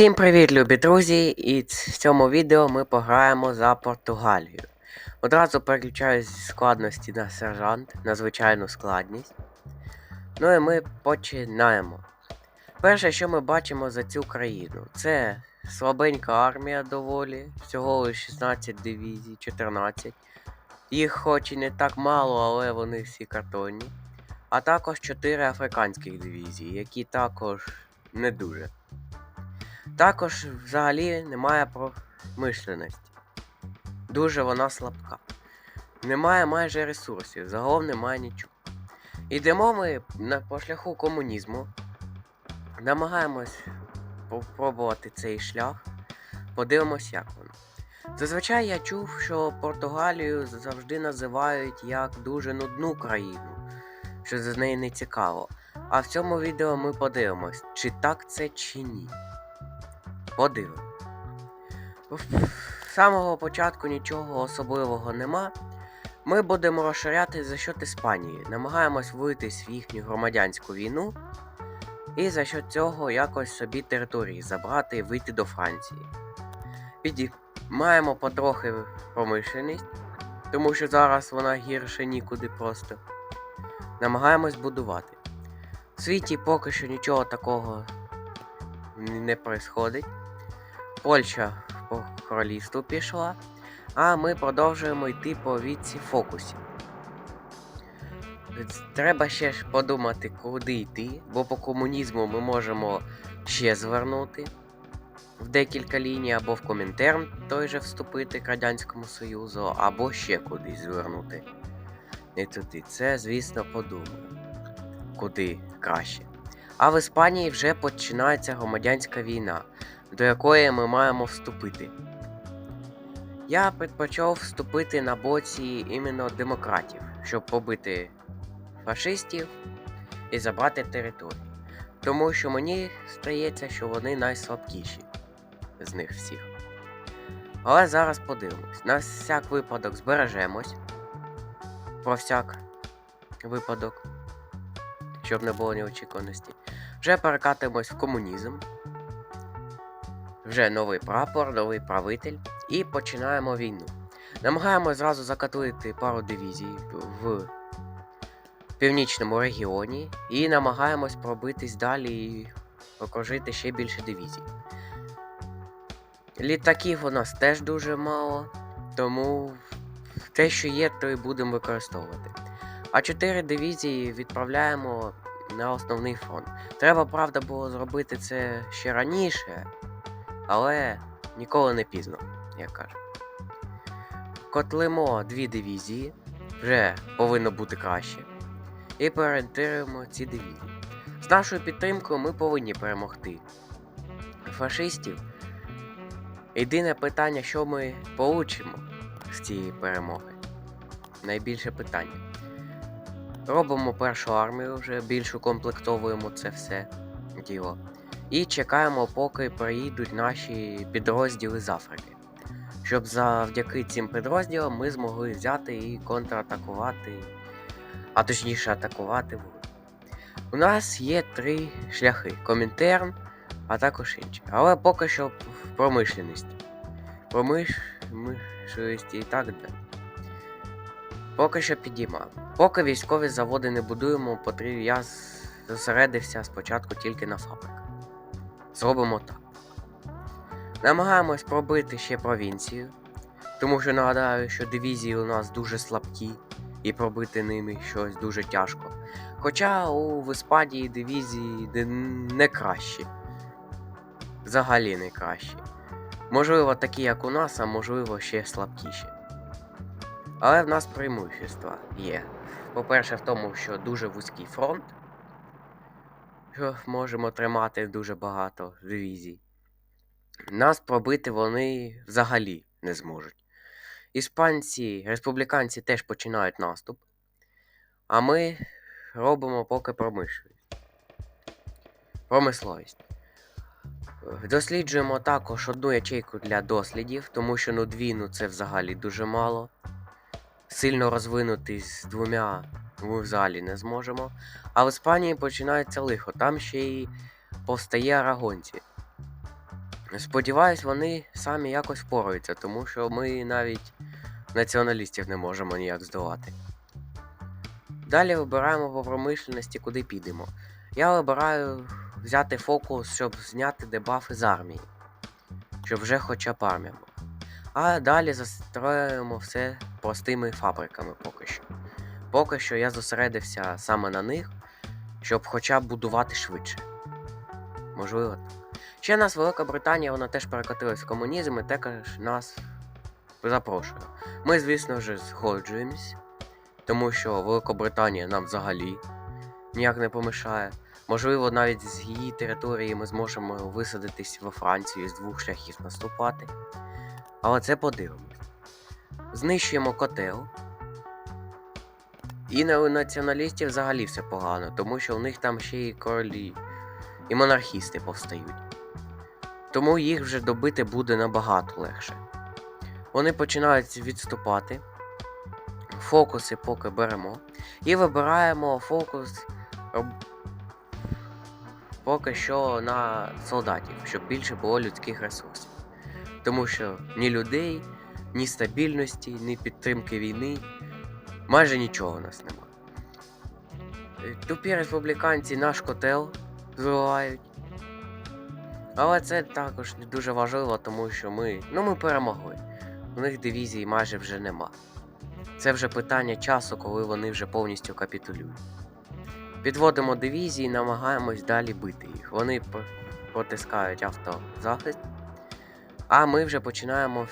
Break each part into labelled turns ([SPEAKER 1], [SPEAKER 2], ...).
[SPEAKER 1] Всім привіт, любі друзі! І в цьому відео ми пограємо за Португалію. Одразу переключаюсь зі складності на сержант, на звичайну складність. Ну і ми починаємо. Перше, що ми бачимо за цю країну, це слабенька армія доволі, всього 16 дивізій, 14. Їх хоч і не так мало, але вони всі картонні. А також 4 африканських дивізії, які також не дуже. Також взагалі немає промишленості. Дуже вона слабка. Немає майже ресурсів, загалом немає нічого. Ідемо ми на, по шляху комунізму. Намагаємось попробувати цей шлях. Подивимось, як воно. Зазвичай я чув, що Португалію завжди називають як дуже нудну країну, що з неї не цікаво. А в цьому відео ми подивимось, чи так це чи ні. Подивимо. З самого початку нічого особливого нема. Ми будемо розширяти за счет Іспанії. Намагаємось вийти в їхню громадянську війну. І за счет цього якось собі території забрати і вийти до Франції. Підіймаємо потрохи промишленість, тому що зараз вона гірше нікуди просто. Намагаємось будувати. В світі поки що нічого такого не происходить. Польща по королівству пішла, а ми продовжуємо йти по віці фокусів. Треба ще ж подумати, куди йти, бо по комунізму ми можемо ще звернути в декілька ліній, або в Комінтерн той же вступити к Радянському Союзу, або ще кудись звернути. Не туди. Це, звісно, подумаємо, куди краще. А в Іспанії вже починається громадянська війна, до якої ми маємо вступити. Я предпочав вступити на боці іменно демократів, щоб побити фашистів і забрати територію. Тому що мені здається, що вони найслабкіші з них всіх. Але зараз подивимось. На всяк випадок збережемось. Про всяк випадок. Щоб не було неочікуваності. Вже перекатимось в комунізм. Вже новий прапор, новий правитель. І починаємо війну. Намагаємось зразу закатувати пару дивізій в північному регіоні і намагаємось пробитись далі і окружити ще більше дивізій. Літаків у нас теж дуже мало, тому те, що є, то і будемо використовувати. А 4 дивізії відправляємо на основний фронт. Треба, правда, було зробити це ще раніше, але ніколи не пізно, як кажуть. Котлимо дві дивізії, вже повинно бути краще. І переориєнтуємо ці дивізії. З нашою підтримкою ми повинні перемогти фашистів. Єдине питання, що ми получимо з цієї перемоги. Найбільше питання. Робимо першу армію, вже більш укомплектовуємо це все діло. І чекаємо, поки приїдуть наші підрозділи з Африки. Щоб завдяки цим підрозділам ми змогли взяти і контратакувати, а точніше атакувати ворога. У нас є три шляхи: Комінтерн, а також інші. Але поки що в промишленості. Промишленості і так далі. Поки що підіймаємо. Поки військові заводи не будуємо, потрібно я зосередився спочатку тільки на фабриках. Зробимо так. Намагаємось пробити ще провінцію, тому що нагадаю, що дивізії у нас дуже слабкі і пробити ними щось дуже тяжко. Хоча у в дивізії не кращі. Взагалі не кращі. Можливо, такі, як у нас, а можливо, ще слабкіші. Але в нас преимущества є. По-перше, в тому, що дуже вузький фронт, що можемо тримати дуже багато дивізій. Нас пробити вони взагалі не зможуть. Іспанці, республіканці теж починають наступ, а ми робимо поки промишленість. Промисловість. Досліджуємо також одну ячейку для дослідів, тому що ну дві ну це взагалі дуже мало. Сильно розвинутись з двома ми взагалі не зможемо. А в Іспанії починається лихо, там ще й повстає арагонці. Сподіваюсь, вони самі якось впораються, тому що ми навіть націоналістів не можемо ніяк здолати. Далі вибираємо по промишленості, куди підемо. Я вибираю взяти фокус, щоб зняти дебафи з армії. Щоб вже хоча б була. А далі застроюємо все простими фабриками поки що. Поки що я зосередився саме на них, щоб хоча б будувати швидше. Можливо. так. Ще нас Велика Британія, вона теж перекотилась в комунізм і також нас запрошує. Ми, звісно вже згоджуємось, тому що Великобританія нам взагалі ніяк не помішає. Можливо, навіть з її території ми зможемо висадитись во Францію з двох шляхів наступати. Але це подивимось. Знищуємо котел. І на націоналістів взагалі все погано, тому що у них там ще і королі, і монархісти повстають. Тому їх вже добити буде набагато легше. Вони починають відступати. Фокуси поки беремо. І вибираємо фокус поки що на солдатів, щоб більше було людських ресурсів. Тому що ні людей, ні стабільності, ні підтримки війни, майже нічого у нас нема. Е, Тупі республіканці наш котел зливають. Але це також не дуже важливо, тому що ми. Ну ми перемогли. У них дивізій майже вже нема. Це вже питання часу, коли вони вже повністю капітулюють. Підводимо дивізії, намагаємось далі бити їх. Вони по- протискають автозахист, а ми вже починаємо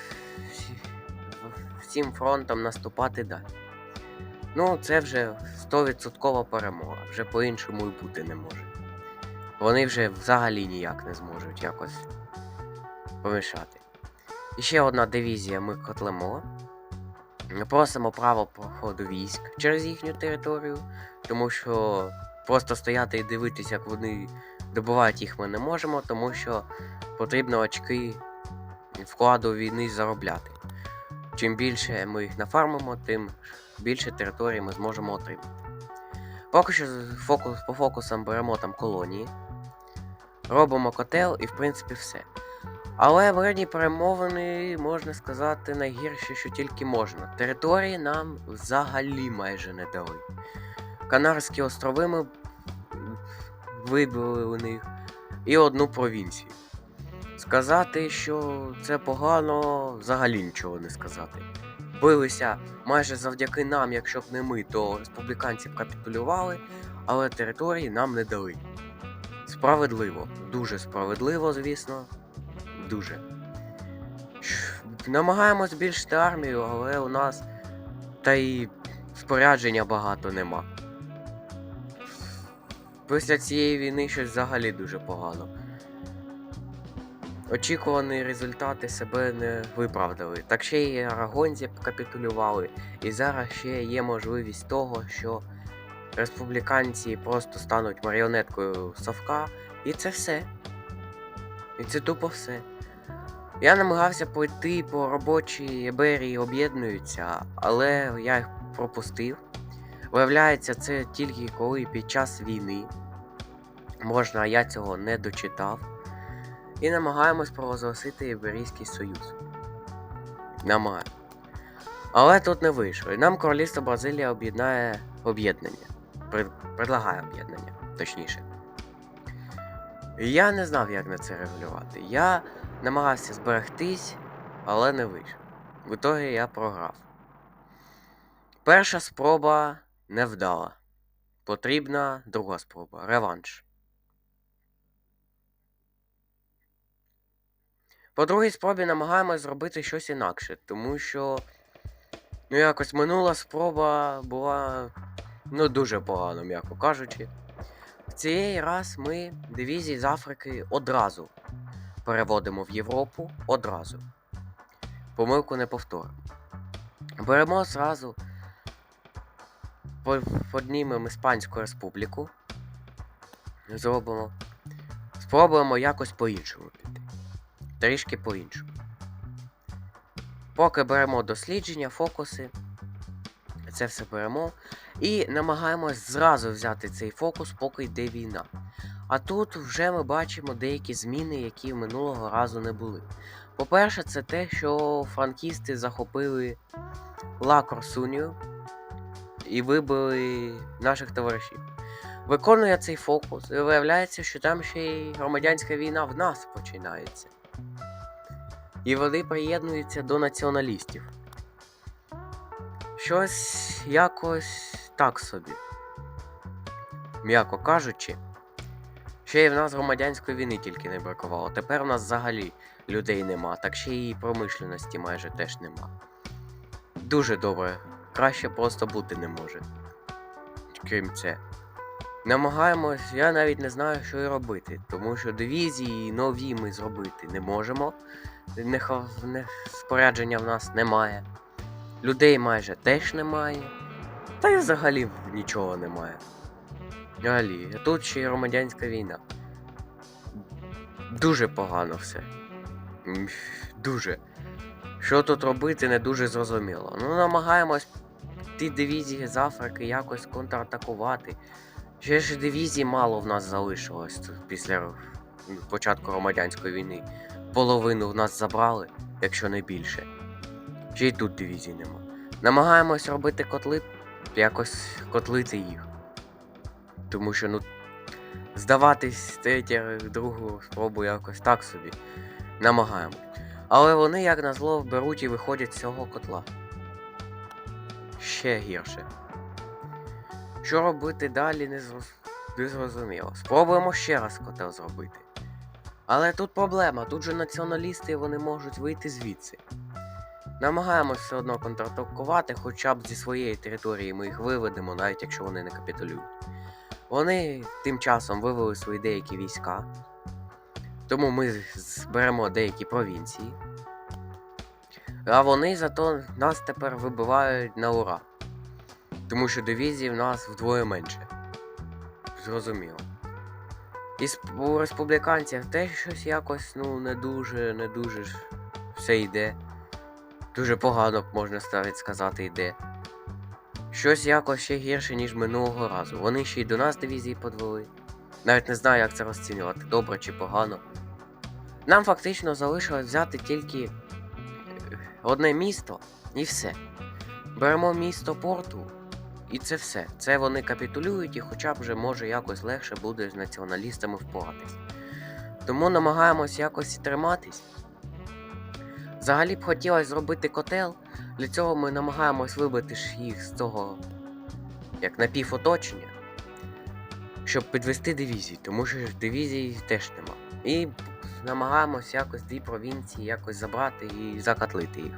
[SPEAKER 1] всім фронтом наступати далі. Ну, це вже 100% перемога, вже по-іншому і бути не може. Вони вже взагалі ніяк не зможуть якось помішати. І ще одна дивізія ми котлемо. Просимо право проходу військ через їхню територію, тому що просто стояти і дивитися, як вони добувають їх ми не можемо, тому що потрібно очки вкладу війни заробляти. Чим більше ми їх нафармимо, тим більше території ми зможемо отримати. Поки що фокус, по фокусам беремо там колонії, робимо котел і в принципі все. Але мирні перемовини, можна сказати, найгірше, що тільки можна. Території нам взагалі майже не дали. Канарські острови ми вибили у них і одну провінцію. Сказати, що це погано, взагалі нічого не сказати. Билися майже завдяки нам, якщо б не ми, то республіканці б капітулювали, але території нам не дали. Справедливо, дуже справедливо, звісно. Дуже. Намагаємось збільшити армію, але у нас та й спорядження багато нема. Після цієї війни щось взагалі дуже погано. Очікувані результати себе не виправдали. Так ще й арагонці капітулювали, і зараз ще є можливість того, що республіканці просто стануть маріонеткою совка, і це все. І це тупо все. Я намагався пройти по робочій ебері об'єднуються, але я їх пропустив. Виявляється, це тільки коли під час війни. Можна, я цього не дочитав. І намагаємось проголосити Іберійський Союз. Намагаємо. Але тут не вийшло. І нам королівство Бразилія об'єднає об'єднання. Предлагає об'єднання, точніше. Я не знав, як на це регулювати. Я намагався зберегтись, але не вийшло. В ітогі я програв. Перша спроба не вдала. Потрібна друга спроба реванш. По другій спробі намагаємось зробити щось інакше, тому що ну якось минула спроба була ну дуже погано, м'яко кажучи. В цей раз ми дивізії з Африки одразу переводимо в Європу одразу. Помилку не повторимо. Беремо зразу, поднімемо Іспанську республіку. Зробимо. Спробуємо якось по-іншому піти. Трішки по-іншому. Поки беремо дослідження, фокуси. Це все беремо. І намагаємось зразу взяти цей фокус, поки йде війна. А тут вже ми бачимо деякі зміни, які минулого разу не були. По-перше, це те, що франкісти захопили Ла Корсунію і вибили наших товаришів. Виконує цей фокус, і виявляється, що там ще й громадянська війна в нас починається. І вони приєднуються до націоналістів. Щось якось так собі. М'яко кажучи, ще й в нас громадянської війни тільки не бракувало. Тепер в нас взагалі людей нема, так ще і промишленості майже теж нема. Дуже добре, краще просто бути не може. Крім це. Намагаємось, я навіть не знаю, що і робити, тому що дивізії нові ми зробити не можемо. Не, не, спорядження в нас немає. Людей майже теж немає. Та й взагалі нічого немає. Взагалі, тут ще й громадянська війна. Дуже погано все. Дуже. Що тут робити, не дуже зрозуміло. Ну, намагаємось ті дивізії з Африки якось контратакувати. Ще ж дивізій мало в нас залишилось після початку громадянської війни. Половину в нас забрали, якщо не більше. Ще й тут дивізій нема. Намагаємось робити котли, якось котлити їх. Тому що, ну, здаватись третя, другу спробу якось так собі. Намагаємось. Але вони, як назло, беруть і виходять з цього котла. Ще гірше. Що робити далі, не, зроз... не зрозуміло. Спробуємо ще раз котел зробити. Але тут проблема, тут же націоналісти вони можуть вийти звідси. Намагаємось все одно контратакувати, хоча б зі своєї території ми їх виведемо, навіть якщо вони не капітулюють. Вони тим часом вивели свої деякі війська, тому ми зберемо деякі провінції. А вони зато нас тепер вибивають на ура. Тому що дивізій в нас вдвоє менше. Зрозуміло. І у республіканців теж щось якось, ну, не дуже, не дуже ж все йде. Дуже погано, можна навіть сказати, йде. Щось якось ще гірше, ніж минулого разу. Вони ще й до нас дивізії подвели. Навіть не знаю, як це розцінювати, добре чи погано. Нам фактично залишилось взяти тільки е, одне місто і все. Беремо місто порту, і це все. Це вони капітулюють, і хоча б вже може якось легше буде з націоналістами впоратись. Тому намагаємось якось триматись. Взагалі б хотілося зробити котел. Для цього ми намагаємось вибити їх з того як напівоточення, щоб підвести дивізії, тому що ж дивізій теж нема. І намагаємось якось дві провінції якось забрати і закатлити їх.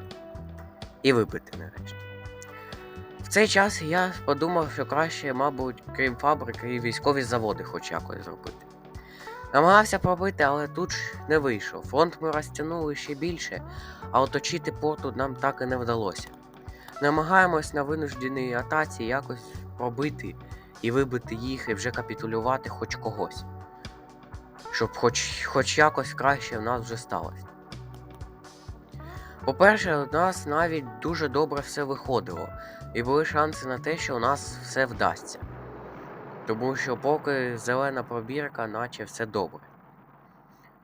[SPEAKER 1] І вибити нарешті. Цей час я подумав, що краще, мабуть, крім фабрики, і військові заводи хоч якось зробити. Намагався пробити, але тут ж не вийшов. Фронт ми розтягнули ще більше, а оточити порту нам так і не вдалося. Намагаємось на винужденій атаці якось пробити і вибити їх і вже капітулювати хоч когось. Щоб хоч, хоч якось краще в нас вже сталося. По-перше, у нас навіть дуже добре все виходило, і були шанси на те, що у нас все вдасться. Тому що поки зелена пробірка, наче все добре.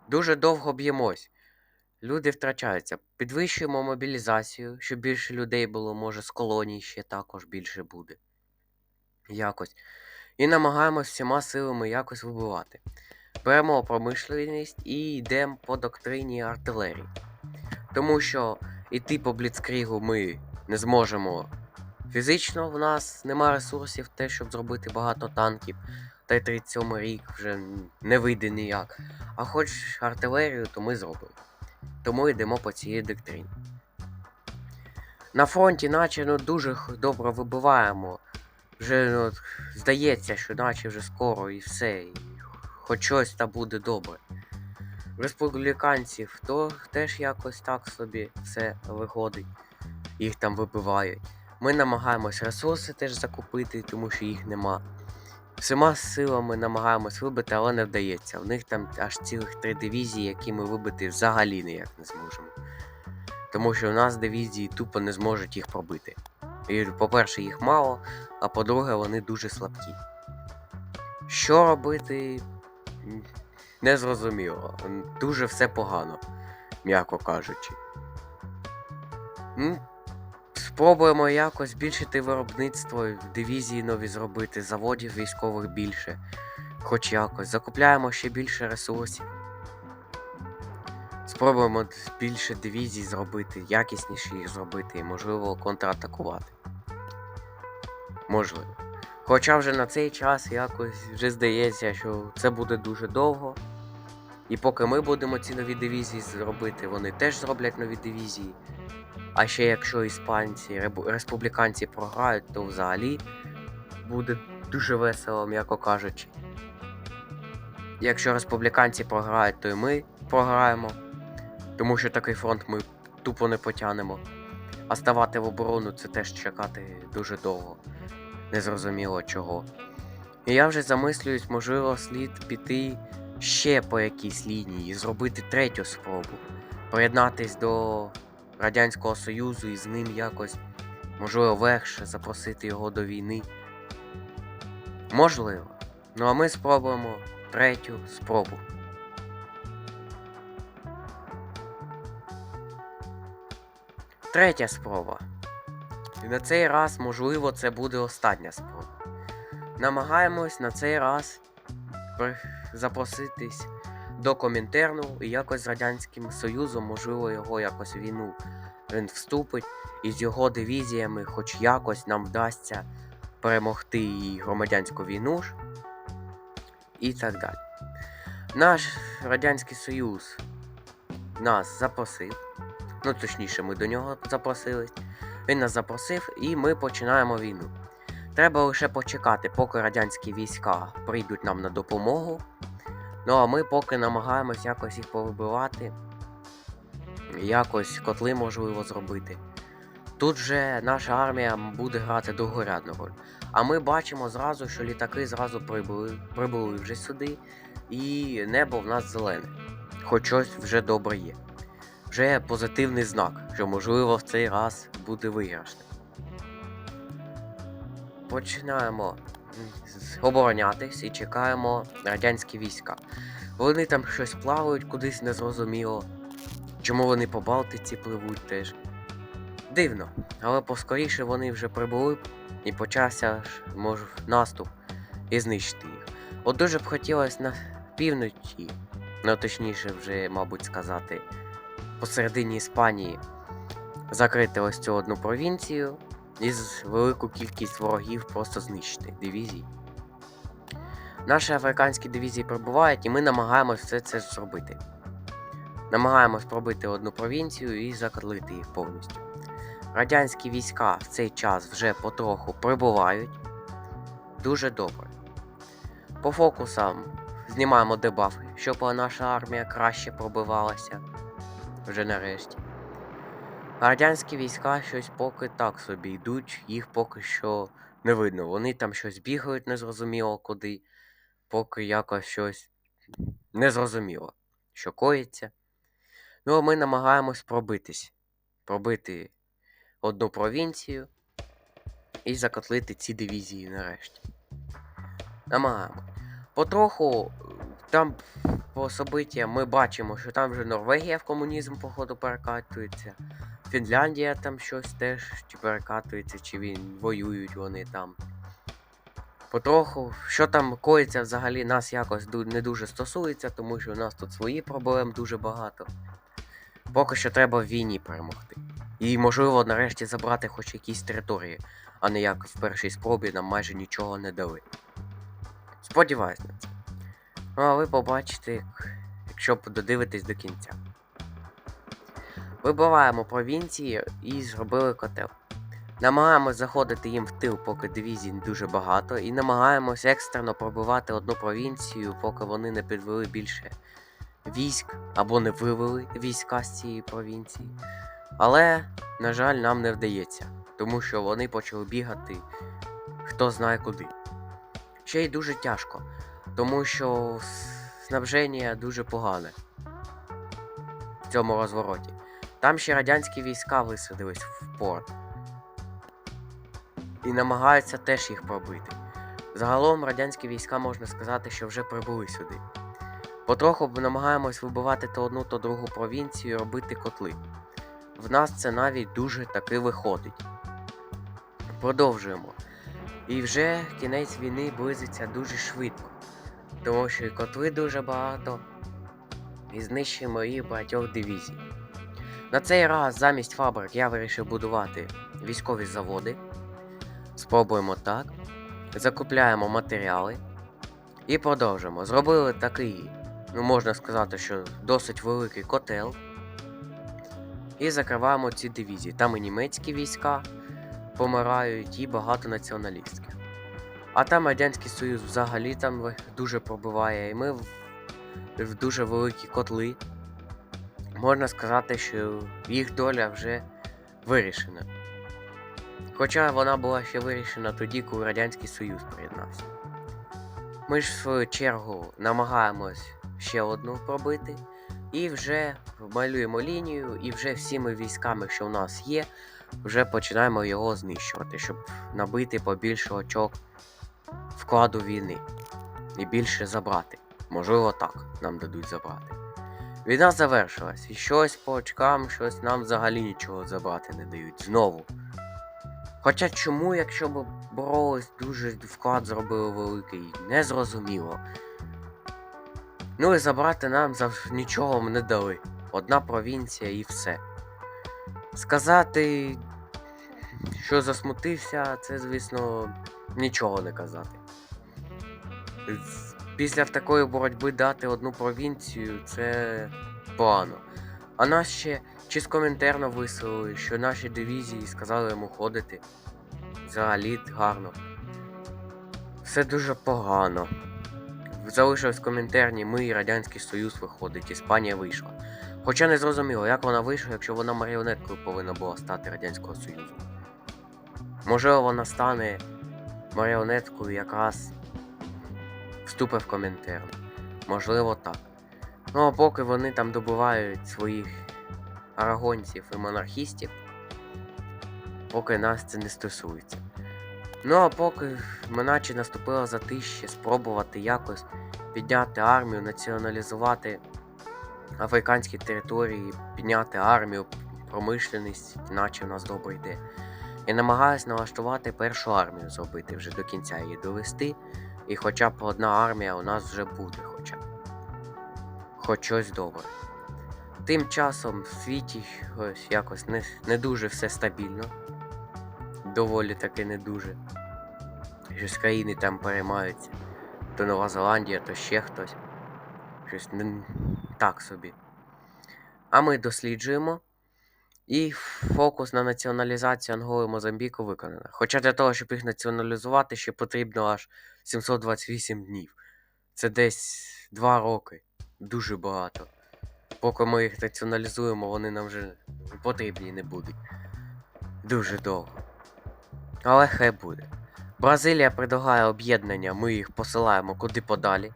[SPEAKER 1] Дуже довго б'ємось. Люди втрачаються. Підвищуємо мобілізацію, щоб більше людей було, може, з колоній ще також більше буде. Якось. І намагаємось всіма силами якось вибивати. Беремо промишленість і йдемо по доктрині артилерії. Тому що іти по бліцкрігу ми не зможемо фізично, в нас немає ресурсів те, щоб зробити багато танків. Та й 37 рік вже не вийде ніяк. А хоч артилерію, то ми зробимо. Тому йдемо по цій доктрині. На фронті, наче ну, дуже добре вибиваємо. Вже ну, здається, що наче вже скоро і все. І хоч щось та буде добре. Республіканців то теж якось так собі все виходить. Їх там вибивають. Ми намагаємось ресурси теж закупити, тому що їх нема. Всіма силами намагаємось вибити, але не вдається. В них там аж цілих три дивізії, які ми вибити взагалі ніяк не зможемо. Тому що в нас дивізії тупо не зможуть їх пробити. І, по-перше, їх мало, а по-друге, вони дуже слабкі. Що робити? незрозуміло. Дуже все погано, м'яко кажучи. Спробуємо якось збільшити виробництво, дивізії нові зробити, заводів військових більше. Хоч якось. Закупляємо ще більше ресурсів. Спробуємо більше дивізій зробити, якісніші їх зробити і, можливо, контратакувати. Можливо. Хоча вже на цей час якось вже здається, що це буде дуже довго. І поки ми будемо ці нові дивізії зробити, вони теж зроблять нові дивізії. А ще якщо іспанці, республіканці програють, то взагалі буде дуже весело, м'яко кажучи. Якщо республіканці програють, то і ми програємо. Тому що такий фронт ми тупо не потягнемо. А ставати в оборону це теж чекати дуже довго. Незрозуміло чого. І я вже замислююсь, можливо, слід піти ще по якійсь лінії, зробити третю спробу. Приєднатись до Радянського Союзу і з ним якось, можливо, легше запросити його до війни. Можливо. Ну а ми спробуємо третю спробу. Третя спроба. І на цей раз, можливо, це буде остання спроба. Намагаємось на цей раз запроситись до Комінтерну і якось з Радянським Союзом, можливо, його якось війну він вступить, і з його дивізіями, хоч якось нам вдасться перемогти і громадянську війну ж, і так далі. Наш Радянський Союз нас запросив. Ну, точніше, ми до нього запросились. Він нас запросив, і ми починаємо війну. Треба лише почекати, поки радянські війська прийдуть нам на допомогу. Ну а ми поки намагаємось якось їх повибивати, якось котли можливо зробити. Тут же наша армія буде грати другорядну роль. А ми бачимо зразу, що літаки зразу прибули, прибули вже сюди, і небо в нас зелене. Хоч щось вже добре є. Вже позитивний знак, що можливо в цей раз буде виграшним. Починаємо оборонятись і чекаємо радянські війська. Вони там щось плавають кудись незрозуміло. Чому вони по Балтиці пливуть теж. Дивно, але поскоріше вони вже прибули б і почався може, наступ і знищити їх. От дуже б хотілося на півночі, ну точніше вже, мабуть, сказати, посередині Іспанії закрити ось цю одну провінцію і велику кількість ворогів просто знищити дивізії. Наші африканські дивізії прибувають, і ми намагаємось все це зробити. Намагаємось пробити одну провінцію і закрити їх повністю. Радянські війська в цей час вже потроху прибувають. Дуже добре. По фокусам знімаємо дебафи, щоб наша армія краще пробивалася. Вже нарешті. Радянські війська щось поки так собі йдуть, їх поки що не видно. Вони там щось бігають незрозуміло куди, поки якось щось незрозуміло, що коїться. Ну, а ми намагаємось пробитись. Пробити одну провінцію і закотлити ці дивізії нарешті. Намагаємо. Потроху там по собиттям ми бачимо, що там вже Норвегія в комунізм, походу, перекатується. Фінляндія там щось теж чи перекатується, чи він воюють вони там. Потроху, що там коїться взагалі нас якось не дуже стосується, тому що у нас тут свої проблем дуже багато. Поки що треба в війні перемогти. І можливо нарешті забрати хоч якісь території, а не як в першій спробі нам майже нічого не дали. Сподіваюсь на це. Ну а ви побачите, якщо додивитесь до кінця. Вибиваємо провінції і зробили котел. Намагаємось заходити їм в тил, поки дивізій дуже багато, і намагаємось екстрено пробивати одну провінцію, поки вони не підвели більше військ або не вивели війська з цієї провінції. Але, на жаль, нам не вдається, тому що вони почали бігати хто знає куди. Ще й дуже тяжко, тому що снабження дуже погане в цьому розвороті. Там ще радянські війська висадились в порт. І намагаються теж їх пробити. Загалом радянські війська можна сказати, що вже прибули сюди. Потроху намагаємось вибивати то одну, то другу провінцію і робити котли. В нас це навіть дуже таки виходить. Продовжуємо. І вже кінець війни близиться дуже швидко, тому що і котли дуже багато, і знищуємо їх багатьох дивізій. На цей раз замість фабрик я вирішив будувати військові заводи. Спробуємо так. Закупляємо матеріали і продовжуємо. Зробили такий, ну можна сказати, що досить великий котел. І закриваємо ці дивізії. Там і німецькі війська помирають, і багато націоналістських. А там Радянський Союз взагалі там дуже пробиває, і ми в дуже великі котли. Можна сказати, що їх доля вже вирішена. Хоча вона була ще вирішена тоді, коли Радянський Союз приєднався. Ми ж в свою чергу намагаємось ще одну пробити, і вже малюємо лінію, і вже всіми військами, що в нас є, вже починаємо його знищувати, щоб набити побільше очок вкладу війни і більше забрати. Можливо, так нам дадуть забрати. Війна завершилась, і щось по очкам, щось нам взагалі нічого забрати не дають знову. Хоча чому, якщо б боролись, дуже вклад зробили великий, не зрозуміло. Ну і забрати нам зав... нічого не дали. Одна провінція і все. Сказати, що засмутився, це, звісно, нічого не казати. З- Після такої боротьби дати одну провінцію це погано. А нас ще чисто коментарно висловили, що наші дивізії сказали йому ходити. Взагалі гарно. Все дуже погано. Залишилось коментарні, ми і Радянський Союз виходить, Іспанія вийшла. Хоча не зрозуміло, як вона вийшла, якщо вона маріонеткою повинна була стати Радянського Союзу. Можливо, вона стане маріонеткою якраз вступить в коментар. Можливо, так. Ну а поки вони там добувають своїх арагонців і монархістів, поки нас це не стосується. Ну а поки ми наче наступило затище спробувати якось підняти армію, націоналізувати африканські території, підняти армію, промишленість, наче в нас добре йде. І намагаюсь налаштувати першу армію зробити вже до кінця її довести. І хоча б одна армія у нас вже буде хоча б. Хоч щось добре. Тим часом в світі ось якось не, не дуже все стабільно. Доволі таки не дуже. Щось країни там переймаються. То Нова Зеландія, то ще хтось. Щось не так собі. А ми досліджуємо. І фокус на націоналізацію Анголи Мозамбіку виконано. Хоча для того, щоб їх націоналізувати, ще потрібно аж 728 днів. Це десь 2 роки. Дуже багато. Поки ми їх націоналізуємо, вони нам вже потрібні не будуть. Дуже довго. Але хай буде. Бразилія предлагає об'єднання, ми їх посилаємо куди подалі.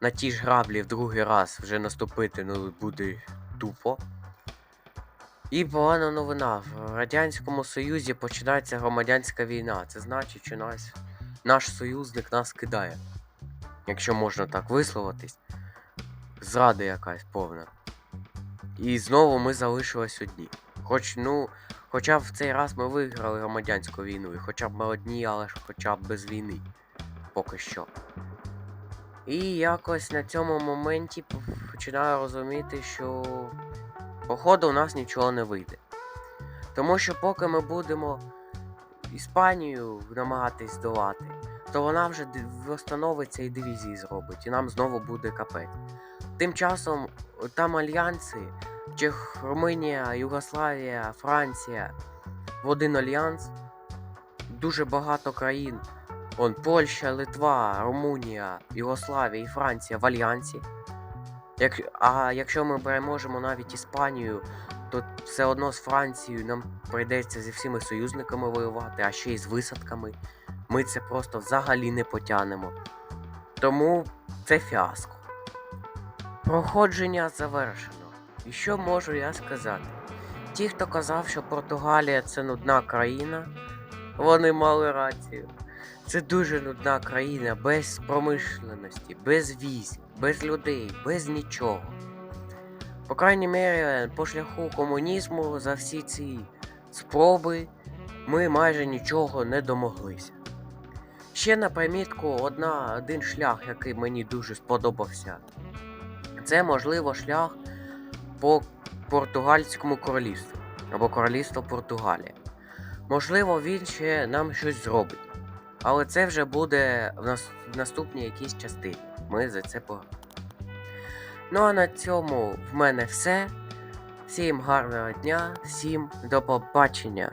[SPEAKER 1] На ті ж граблі в другий раз вже наступити ну, буде тупо. І погана новина. В Радянському Союзі починається громадянська війна. Це значить, що нас, наш союзник нас кидає. Якщо можна так висловитись. Зрада якась повна. І знову ми залишились одні. Хоч, ну, хоча в цей раз ми виграли громадянську війну, і хоча б ми одні, але ж хоча б без війни. Поки що. І якось на цьому моменті починаю розуміти, що походу у нас нічого не вийде. Тому що поки ми будемо Іспанію намагатись здолати, то вона вже восстановиться і дивізії зробить, і нам знову буде капець. Тим часом там альянси, Чех, Румунія, Югославія, Франція в один альянс. Дуже багато країн. Он Польща, Литва, Румунія, Югославія і Франція в альянсі. Як, а якщо ми переможемо навіть Іспанію, то все одно з Францією нам прийдеться зі всіми союзниками воювати, а ще й з висадками. Ми це просто взагалі не потягнемо. Тому це фіаско. Проходження завершено. І що можу я сказати? Ті, хто казав, що Португалія це нудна країна, вони мали рацію. Це дуже нудна країна без промишленості, без військ, без людей, без нічого. По крайній мірі, по шляху комунізму за всі ці спроби ми майже нічого не домоглися. Ще на примітку одна, один шлях, який мені дуже сподобався. Це, можливо, шлях по португальському королівству або королівство Португалія. Можливо, він ще нам щось зробить. Але це вже буде в, нас... в наступній якійсь частині. Ми за це поговоримо. Ну а на цьому в мене все. Всім гарного дня, всім до побачення.